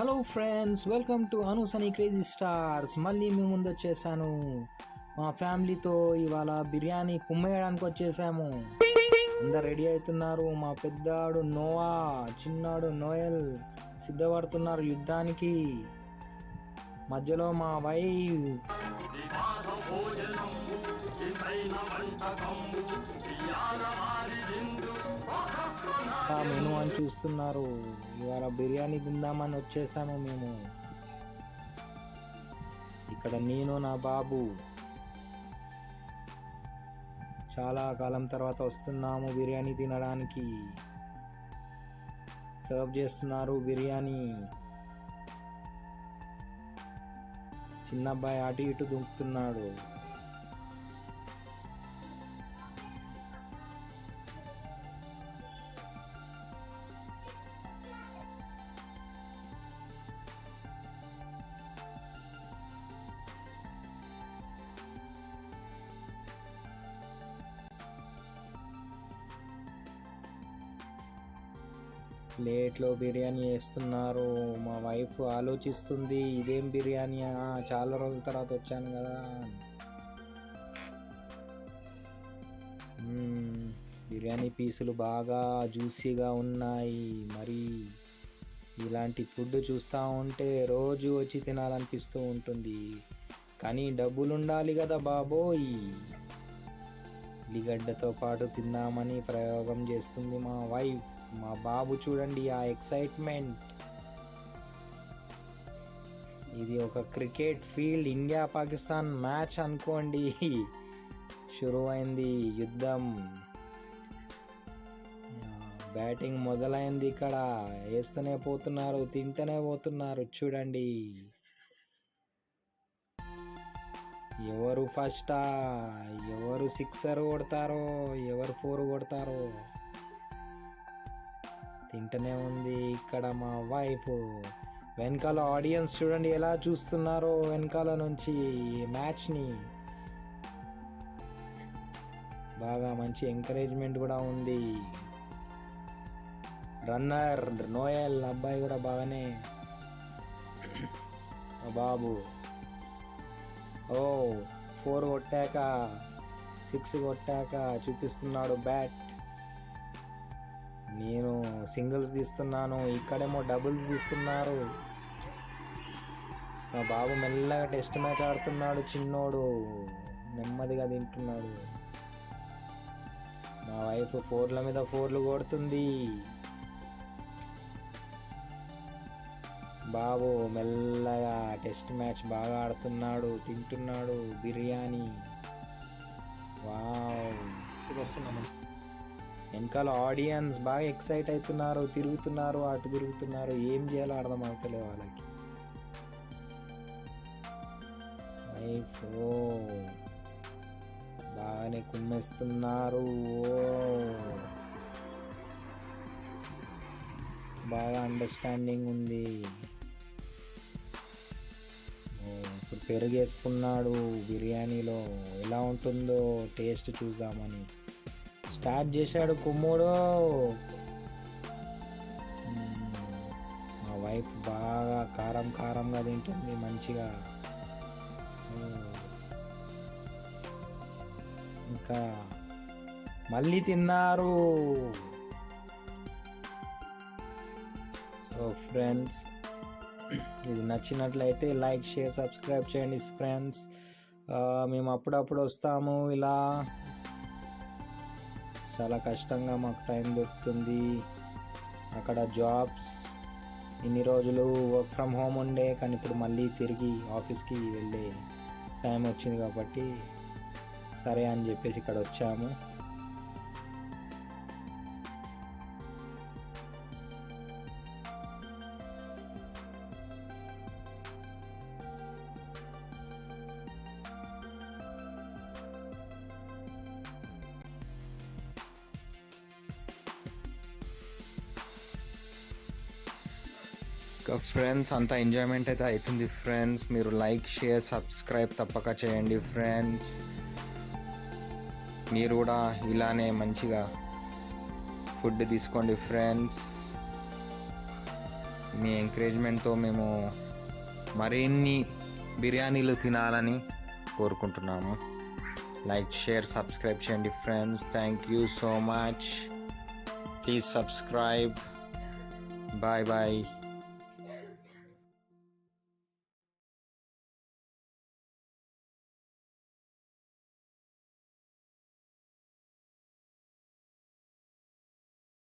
Hello friends welcome to అనుసని crazy stars మళ్ళీ మీ ముందు వచ్చేసాను. మా ఫ్యామిలీతో ఇవాళ బిర్యానీ కుమ్మేయడానికి వచ్చేసాము. అందరు రెడీ అవుతున్నారు. మా పెద్దాడు నోవా చిన్నాడు నోయల్ సిద్ధపడుతున్నారు యుద్ధానికి. మధ్యలో మా వైఫ్. మెను అని చూస్తున్నారు. ఇవాళ బిర్యానీ తిందామని వచ్చేసాము మేము. ఇక్కడ నేను నా బాబు. చాలా కాలం తర్వాత వస్తున్నాము బిర్యానీ తినడానికి. సర్వ్ చేస్తున్నారు బిర్యానీ. చిన్న అబ్బాయి అటు ఇటు దుంకుతున్నాడు. ప్లేట్లో బిర్యానీ వేస్తున్నారు. మా వైఫ్ ఆలోచిస్తుంది ఇదేం బిర్యానీ? చాలా రోజుల తర్వాత వచ్చాను కదా. బిర్యానీ పీసులు బాగా జ్యూసీగా ఉన్నాయి. మరి ఇలాంటి ఫుడ్ చూస్తూ ఉంటే రోజు వచ్చి తినాలనిపిస్తూ ఉంటుంది. కానీ డబ్బులు ఉండాలి కదా బాబోయ్. ఉల్లిగడ్డతో పాటు తిందామని ప్రయోగం చేస్తుంది మా వైఫ్. మా బాబు చూడండి ఆ ఎక్సైట్మెంట్ ఇది ఒక cricket field India Pakistan match అనుకోండి. షురువైంది అయింది యుద్ధం బ్యాటింగ్ మొదలైంది ఇక్కడ. వేస్తూనే పోతున్నారు తింటూనే పోతున్నారు చూడండి. ఎవరు ఫస్టా ఎవరు సిక్సర్ కొడతారో? ఎవరు ఫోర్ కొడతారో? తింటూనే ఉంది ఇక్కడ మా వైఫ్. వెనకాల ఆడియన్స్ చూడండి ఎలా చూస్తున్నారో వెనకాల నుంచి మ్యాచ్ని. బాగా మంచి ఎంకరేజ్మెంట్ కూడా ఉంది. రన్నర్ నోయల్ అబ్బాయి కూడా బాగానే. బాబు. ఓ ఫోర్ కొట్టాక సిక్స్ కొట్టాక చూపిస్తున్నాడు బ్యాట్. నేను సింగిల్స్ తీస్తున్నాను ఇక్కడేమో డబుల్స్ తీస్తున్నారు. మా బాబు మెల్లగా టెస్ట్ మ్యాచ్ ఆడుతున్నాడు చిన్నోడు నెమ్మదిగా తింటున్నాడు. మా వైఫ్ ఫోర్ల మీద ఫోర్లు కొడుతుంది. బాబు మెల్లగా టెస్ట్ మ్యాచ్ బాగా ఆడుతున్నాడు తింటున్నాడు బిర్యానీ. వావ్. వస్తున్నాము వెనకాల ఆడియన్స్ బాగా ఎక్సైట్ అవుతున్నారు తిరుగుతున్నారు అటు తిరుగుతున్నారు. ఏం చేయాలో అర్థం అవుతలే వాళ్ళకి. ఓ బాగానే కుమ్మేస్తున్నారు. ఓ. బాగా అండర్స్టాండింగ్ ఉంది. ఇప్పుడు పెరుగేసుకున్నాడు బిర్యానీలో. ఎలా ఉంటుందో టేస్ట్ చూద్దామని. స్టార్ట్ చేశాడు కుమ్ముడు మా వైఫ్ బాగా కారం కారంగా తింటుంది మంచిగా. ఇంకా మళ్ళీ తిన్నారు. సో ఫ్రెండ్స్ ఇది నచ్చినట్లయితే లైక్ షేర్ సబ్స్క్రైబ్ చేయండి ఫ్రెండ్స్ uh, మేము అప్పుడప్పుడు వస్తాము ఇలా. చాలా కష్టంగా మాకు టైం దొరుకుతుంది. అక్కడ జాబ్స్ ఇన్ని రోజులు వర్క్ ఫ్రమ్ హోమ్ ఉండే కానీ ఇప్పుడు మళ్ళీ తిరిగి ఆఫీస్కి వెళ్ళే సమయం వచ్చింది కాబట్టి సరే అని చెప్పేసి ఇక్కడ వచ్చాము. ఫ్రెండ్స్ అంత ఎంజాయ్మెంట్ అయితే అవుతుంది ఫ్రెండ్స్. మీరు లైక్ షేర్ సబ్స్క్రైబ్ తప్పక చేయండి ఫ్రెండ్స్. మీరు కూడా ఇలానే మంచిగా ఫుడ్ తీసుకోండి ఫ్రెండ్స్. మీ ఎంకరేజ్మెంట్తో మేము మరిన్ని బిర్యానీలు తినాలని కోరుకుంటున్నాము. లైక్ షేర్ సబ్స్క్రైబ్ చేయండి friends. Thank you so much please subscribe bye bye